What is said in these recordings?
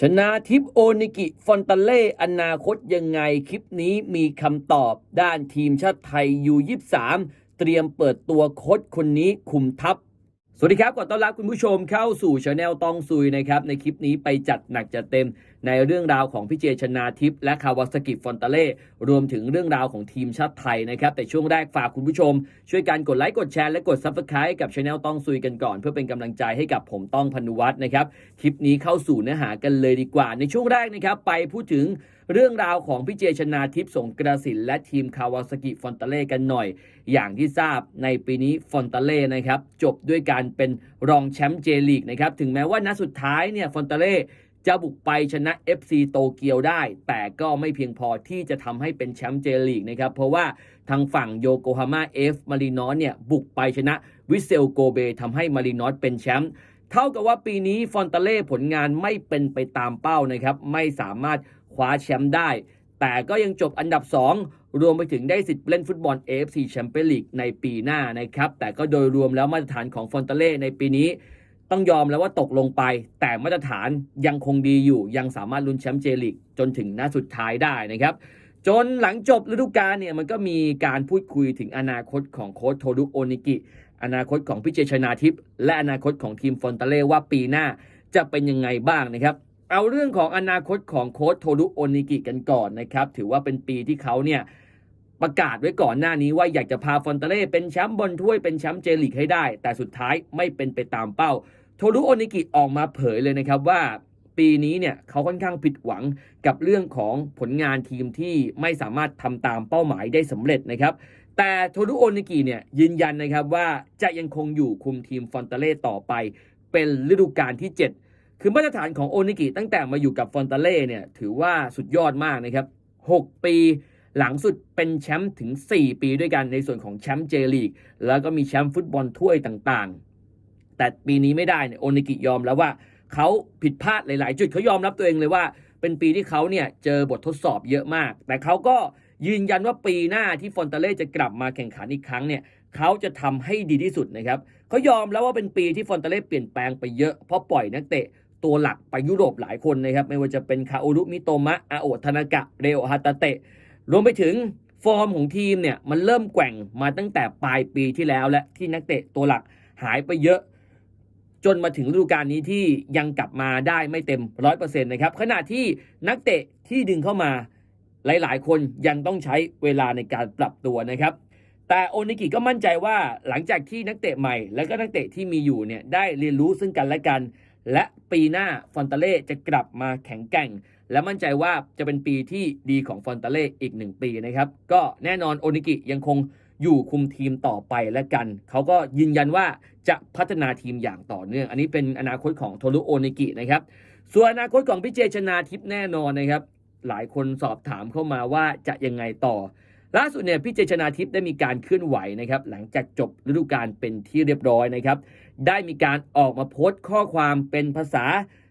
ชนะทิปโอนิกิ ฟอนตาเล่อนาคตยังไงคลิปนี้มีคำตอบด้านทีมชาติไทยยู23 เตรียมเปิดตัวโค้ชคนนี้คุมทัพ สวัสดีครับขอต้อนรับคุณผู้ชมเข้าสู่ช anel ตองซุยนะครับ ในคลิปนี้ไปจัดหนักจัดเต็ม ในเรื่องราวของพี่เจชนาทิพย์และคาวาสกิฟอนตาเล่รวมถึงเรื่องราวของทีมชาติไทยนะครับ แต่ช่วงแรกฝากคุณผู้ชม ช่วยกันกดไลค์กดแชร์และกด Subscribe กับช anel ต้องซุยกันก่อน เพื่อเป็นกำลังใจให้กับผมต้องพนุวัฒน์นะครับคลิปนี้เข้าสู่เนื้อหากันเลยดีกว่า ในช่วงแรกนะครับไปพูดถึงเรื่องราวของพี่เจชนาทิพย์สงกระสินและทีมคาวาสกิฟอนตาเล่กันหน่อย อย่างที่ทราบในปีนี้ฟอนตาเล่นะครับจบด้วยการเป็นรองแชมป์เจลีกนะครับถึงแม้ว่านัดสุดท้ายเนี่ยฟอนตาเล่ จะบุกไปชนะ FC โตเกียวได้ แต่ก็ไม่เพียงพอที่จะทำให้เป็นแชมป์เจลีกนะครับ เพราะว่าทางฝั่งโยโกฮาม่าเอฟมารีนอสเนี่ยบุกไปชนะวิเซลโกเบทำให้มารีนอสเป็นแชมป์เท่ากับว่าปีนี้ฟอนตาเล่ผลงานไม่เป็นไปตามเป้านะครับ ไม่สามารถคว้าแชมป์ได้ แต่ก็ยังจบอันดับ 2 รวมไปถึงได้สิทธิ์เล่นฟุตบอล AFC แชมเปี้ยนลีกในปีหน้านะครับ แต่ก็โดยรวมแล้วมาตรฐานของฟอนตาเล่ในปีนี้ ต้องยอมแล้วว่าตกลงไป แต่มาตรฐานยังคงดีอยู่ ยังสามารถลุ้นแชมป์เจลีกจนถึงหน้าสุดท้ายได้นะครับ จนหลังจบฤดูกาลเนี่ยมันก็มีการพูดคุยถึงอนาคตของโค้ชโทรุโอนิกิ อนาคตของพี่เจชนาทิพย์และอนาคตของทีมฟอนตาเล่ว่าปีหน้าจะเป็นยังไงบ้างนะครับ เอาเรื่องของอนาคตของโค้ชโทรุโอนิกิกันก่อนนะครับ ถือว่าเป็นปีที่เขาเนี่ย ประกาศไว้ก่อนหน้านี้ว่าอยากจะพาฟอนตาเล่เป็นแชมป์บอลถ้วยเป็นแชมป์เจลีกให้ได้ แต่สุดท้ายไม่เป็นไปตามเป้า โทรุโอนิกิออกมาเผยเลยนะครับว่าปีนี้เนี่ยเขาค่อนข้างผิดหวังกับเรื่องของผลงานทีมที่ไม่สามารถทำตามเป้าหมายได้สำเร็จนะครับ แต่โทรุโอนิกิเนี่ยยืนยันนะครับว่าจะยังคงอยู่คุมทีมฟอนตาเล่ต่อไป เป็นฤดูกาลที่ 7 คือมาตรฐานของโอนิกิตั้งแต่มาอยู่กับฟอนตาเล่เนี่ยถือว่าสุดยอดมากนะครับ 6 ปี หลังสุดเป็นแชมป์ถึง 4 ปีด้วยกันในส่วนของแชมป์เจลีกแล้วก็มีแชมป์ฟุตบอลถ้วยต่างๆ แต่ปีนี้ไม่ได้เนี่ยโอนิกิยอมแล้วว่าเขาผิดพลาดหลาย ๆ จุดเขายอมรับตัวเองเลยว่า เป็นปีที่เขาเนี่ยเจอบททดสอบเยอะมาก แต่เขาก็ยืนยันว่าปีหน้าที่ฟอนตาเล่จะกลับมาแข่งขันอีกครั้งเนี่ยเขาจะทำให้ดีที่สุดนะครับเขายอมแล้วว่าเป็นปีที่ฟอนตาเล่เปลี่ยนแปลงไปเยอะเพราะปล่อยนักเตะตัวหลักไปยุโรปหลายคนนะครับไม่ว่าจะเป็นคาโอรุมิโตมะอาโอทานากะเรโอฮาตาเตะ รวมไปถึงฟอร์มของทีมเนี่ยมันเริ่มแกว่งมาตั้งแต่ปลายปีที่แล้วและที่นักเตะตัวหลักหายไปเยอะ จนมาถึงฤดูกาลนี้ที่ยังกลับมาได้ไม่เต็มร้อยเปอร์เซ็นต์นะครับขณะที่นักเตะที่ดึงเข้ามาหลายๆ คนยังต้องใช้เวลาในการปรับตัวนะครับ แต่โอนิกิก็มั่นใจว่าหลังจากที่นักเตะใหม่ และก็นักเตะที่มีอยู่เนี่ยได้เรียนรู้ซึ่งกันและกัน และปีหน้าฟอนตาเล่จะกลับมาแข็งแกร่ง และมั่นใจว่าจะเป็นปีที่ดีของฟอนตาเล่อีกหนึ่งปีนะครับ ก็แน่นอนโอนิกิยังคงอยู่คุมทีมต่อไปและกัน เขาก็ยืนยันว่าจะพัฒนาทีมอย่างต่อเนื่อง อันนี้เป็นอนาคตของโทรุโอนิกินะครับ ส่วนอนาคตของพี่เจชนาทิพย์แน่นอนนะครับ หลายคนสอบถามเข้ามาว่าจะยังไงต่อ ล่าสุดเนี่ยพี่เจชนาทิพย์ได้มีการเคลื่อนไหวนะครับ หลังจากจบฤดูกาลเป็นที่เรียบร้อยนะครับ ได้มีการออกมาโพสต์ข้อความเป็นภาษา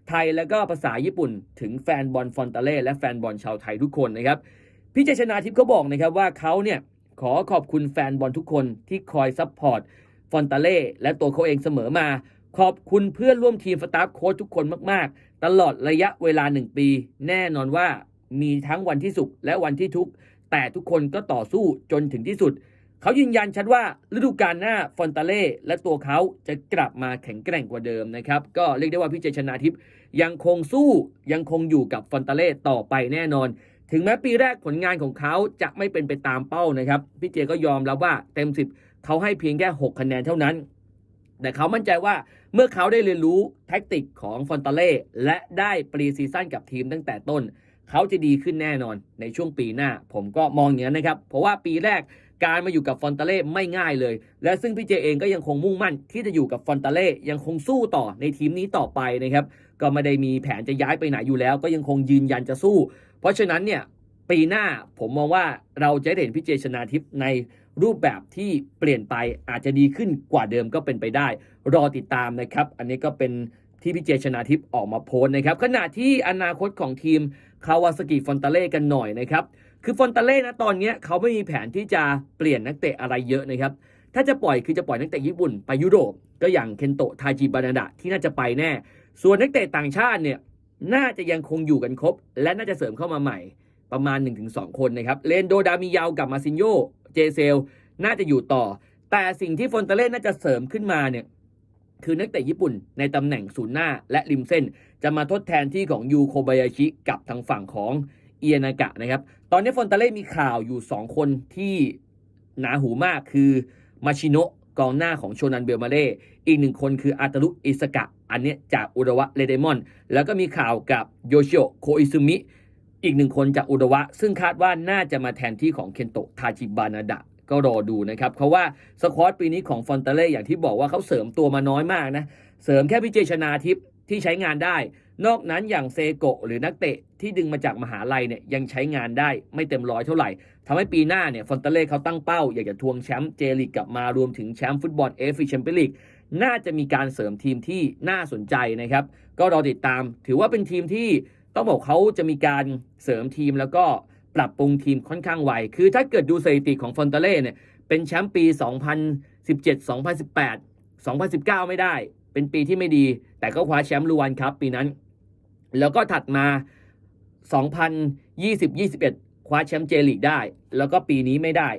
ไทยแล้วก็ภาษาญี่ปุ่น ถึงแฟนบอลฟอนตาเล่และแฟนบอลชาวไทยทุกคนนะครับพี่เจชนาทิพย์เขาบอกนะครับว่าเขาเนี่ยขอขอบคุณแฟนบอลทุกคนที่คอยซัพพอร์ตฟอนตาเล่และตัวเขาเองเสมอมา ขอบคุณเพื่อนร่วมทีมสตาฟโค้ชทุกคนมากๆ ตลอดระยะเวลาหนึ่งปี แน่นอนว่ามีทั้งวันที่สุขและวันที่ทุกข์แต่ทุกคนก็ต่อสู้จนถึงที่สุด เขายืนยันชัดว่าฤดูกาลหน้าฟอนตาเล่และตัวเขาจะกลับมาแข็งแกร่งกว่าเดิมนะครับ ก็เรียกได้ว่าพี่เจชนาทิพย์ยังคงสู้ยังคงอยู่กับฟอนตาเล่ต่อไปแน่นอน ถึงแม้ปีแรกผลงานของเขาจะไม่เป็นไปตามเป้านะครับ พี่เจก็ยอมรับว่าเต็ม 10 เขาให้เพียงแค่ 6 คะแนนเท่านั้น แต่เขามั่นใจว่าเมื่อเขาได้เรียนรู้แท็กติกของฟอนตาเล่และได้ปรีซีซั่นกับทีมตั้งแต่ต้นเขาจะดีขึ้นแน่นอนในช่วงปีหน้า ผมก็มองอย่างนั้นนะครับ เพราะว่าปีแรก การมาอยู่กับฟอนตาเล่ไม่ง่ายเลย และซึ่งพี่เจเองก็ยังคงมุ่งมั่นที่จะอยู่กับฟอนตาเล่ยังคงสู้ต่อในทีมนี้ต่อไปนะครับก็ไม่ได้มีแผนจะย้ายไปไหนอยู่แล้ว ก็ยังคงยืนยันจะสู้ เพราะฉะนั้นเนี่ยปีหน้าผมมองว่าเราจะเห็นพี่เจชนาทิพย์ในรูปแบบที่เปลี่ยนไปอาจจะดีขึ้นกว่าเดิมก็เป็นไปได้ รอติดตามนะครับ อันนี้ก็เป็นที่พี่เจชนาทิพย์ออกมาโพสต์นะครับ ขณะที่อนาคตของทีมคาวาสกิฟอนตาเล่กันหน่อยนะครับ คือฟอนตาเล่นะตอนนี้เขาไม่มีแผนที่จะเปลี่ยนนักเตะอะไรเยอะนะครับ ถ้าจะปล่อยคือจะปล่อยนักเตะญี่ปุ่นไปยุโรปก็อย่างเคนโตะทาจิบานาดะที่น่าจะไปแน่ ส่วนนักเตะต่างชาติเนี่ยน่าจะยังคงอยู่กันครบ และน่าจะเสริมเข้ามาใหม่ประมาณ 1-2 คนนะครับเลนโดดามิยาวกับมาซินโยเจเซลน่าจะอยู่ต่อ แต่สิ่งที่ฟอนเตเล่น่าจะเสริมขึ้นมาเนี่ยคือนักเตะญี่ปุ่นในตำแหน่งศูนย์หน้าและริมเส้น จะมาทดแทนที่ของยูโคบายาชิกับทางฝั่งของ เอียนากะนะครับ ตอนนี้ฟอนเตเล่มีข่าวอยู่ 2 คนที่หนาหูมากคือมาชิโนะกองหน้าของโชนันเบลมาเล่อีกหนึ่งคนคืออาตารุอิสกะ อันนี้จากอุดวะเรเดมอน แล้วก็มีข่าวกับโยชิโอโคอิซึมิ อีกหนึ่งคนจากอุดวะ ซึ่งคาดว่าน่าจะมาแทนที่ของเคนโตะทาจิบานาดะก็รอดูนะครับเพราะว่าสควอตปีนี้ของฟอนเตเล่อย่างที่บอกว่าเขาเสริมตัวมาน้อยมากนะ เสริมแค่พิเจชนาทิพย์ที่ใช้งานได้ นอกนั้นอย่างเซโกะหรือนักเตะที่ดึงมาจากมหาลัยเนี่ยยังใช้งานได้ไม่เต็มร้อยเท่าไหร่ทำให้ปีหน้าเนี่ยฟอนเตเล่เขาตั้งเป้า อยากจะทวงแชมป์เจลีกกลับมารวมถึงแชมป์ฟุตบอลเอฟ c ีแชมเปี้ยนลีกน่าจะมีการเสริมทีมที่น่าสนใจนะครับ ก็รอติดตาม ถือว่าเป็นทีมที่ต้องบอกเขาจะมีการเสริมทีมแล้วก็ปรับปรุงทีมค่อนข้างไวคือถ้าเกิดดูสถิติของฟอนเตเล่เนี่ยเป็นแชมป์ปี 2017 2018 2019 ไม่ได้ เป็นปีที่ไม่ดี แต่ก็คว้าแชมป์ลูวันครับปีนั้น แล้วก็ถัดมา 2020-21 คว้าแชมป์เจลีกได้ แล้วก็ปีนี้ไม่ได้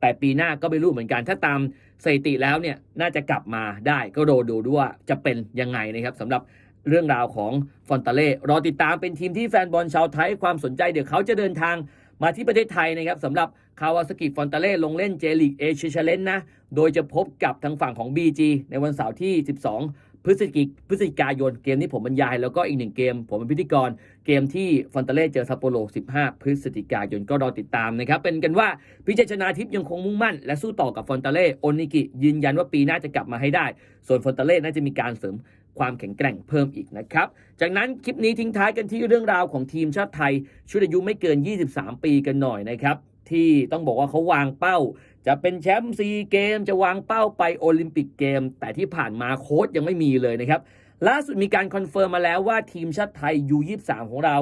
แต่ปีหน้าก็ไม่รู้เหมือนกัน ถ้าตามสถิติแล้วเนี่ยน่าจะกลับมาได้ก็รอดูด้วยว่าจะเป็นยังไงนะครับสำหรับเรื่องราวของฟอนตาเล่รอติดตามเป็นทีมที่แฟนบอลชาวไทยความสนใจเดี๋ยวเขาจะเดินทาง มาที่ประเทศไทยนะครับสำหรับคาวาสกิฟอนตาเล่ลงเล่นเจลีกเอเชียชเลนนะ โดยจะพบกับทางฝั่งของ BG ในวันเสาร์ที่ 12 พฤศจิกพฤศจิกายนเกมนี้ผมบรรยาย แล้วก็อีกหนึ่งเกม ผมเป็นพิธีกร เกมที่ฟอนตาเล่เจอซัปโปโร 15 พฤศจิกายนก็รอติดตามนะครับ เป็นกันว่าพิเจชนาทิพย์ยังคงมุ่งมั่น และสู้ต่อกับฟอนตาเล่โอนิกิยืนยันว่าปีหน้าจะกลับมาให้ได้ ส่วนฟอนตาเล่น่าจะมีการเสริม ความแข็งแกร่งเพิ่มอีกนะครับ จากนั้นคลิปนี้ทิ้งท้ายกันที่เรื่องราวของทีมชาติไทย ชุดอายุไม่เกิน 23 ปีกันหน่อยนะครับที่ต้องบอกว่าเขาวางเป้า จะเป็นแชมป์ซีเกม จะวางเป้าไปโอลิมปิกเกม แต่ที่ผ่านมาโค้ชยังไม่มีเลยนะครับ ล่าสุดมีการคอนเฟิร์มมาแล้วว่าทีมชาติไทย U23 ของเรา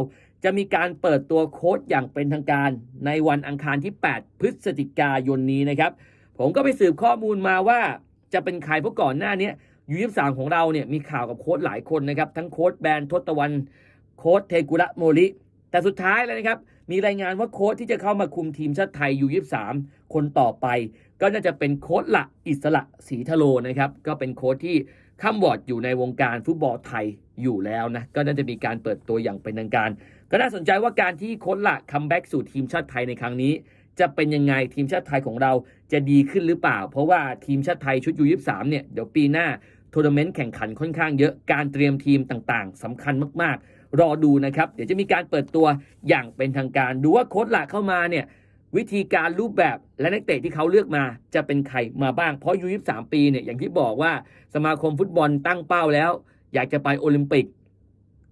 จะมีการเปิดตัวโค้ชอย่างเป็นทางการ ในวันอังคารที่ 8 พฤศจิกายนนี้นะครับ ผมก็ไปสืบข้อมูลมาว่าจะเป็นใครเพราะก่อนหน้านี้ U23 ของเราเนี่ยมีข่าวกับโค้ชหลายคนนะครับ ทั้งโค้ชแบรนด์ทศตวรรณโค้ชเทกุระโมริ แต่สุดท้ายแล้วนะครับ มีรายงานว่าโค้ชที่จะเข้ามาคุมทีมชาติไทย U23 คนต่อไป ก็น่าจะเป็นโค้ชละอิสระศรีทะโลนะครับ ก็เป็นโค้ชที่ข้ามบอร์ดอยู่ในวงการฟุตบอลไทยอยู่แล้วนะ ก็น่าจะมีการเปิดตัวอย่างเป็นทางการ ก็น่าสนใจว่าการที่โค้ชละคัมแบ็กสู่ทีมชาติไทยในครั้งนี้ จะเป็นยังไงทีมชาติไทยของเราจะดีขึ้นหรือเปล่า เพราะว่าทีมชาติไทยชุด U23 เนี่ยเดี๋ยวปีหน้าทัวร์นาเมนต์แข่งขันค่อนข้างเยอะการเตรียมทีมต่างๆสำคัญมากๆ รอดูนะครับ เดี๋ยวจะมีการเปิดตัวอย่างเป็นทางการ ดูว่าโค้ชหลักเข้ามาเนี่ยวิธีการรูปแบบและนักเตะที่เขาเลือกมาจะเป็นใครมาบ้าง เพราะยู23ปีเนี่ยอย่างที่บอกว่าสมาคมฟุตบอลตั้งเป้าแล้ว อยากจะไปโอลิมปิก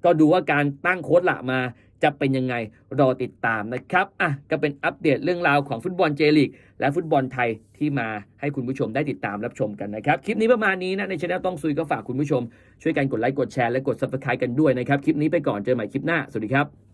ก็ดูว่าการตั้งโค้ชหลักมา จะเป็นยังไงรอติดตามนะครับอะก็เป็นอัปเดตเรื่องราวของฟุตบอลเจลีก และฟุตบอลไทยที่มาให้คุณผู้ชมได้ติดตามรับชมกันนะครับ คลิปนี้ประมาณนี้นะในช่องต้องซุยก็ฝากคุณผู้ชม ช่วยกันกดไลค์กดแชร์และกด subscribe กันด้วยนะครับคลิปนี้ไปก่อนเจอใหม่คลิปหน้าสวัสดีครับ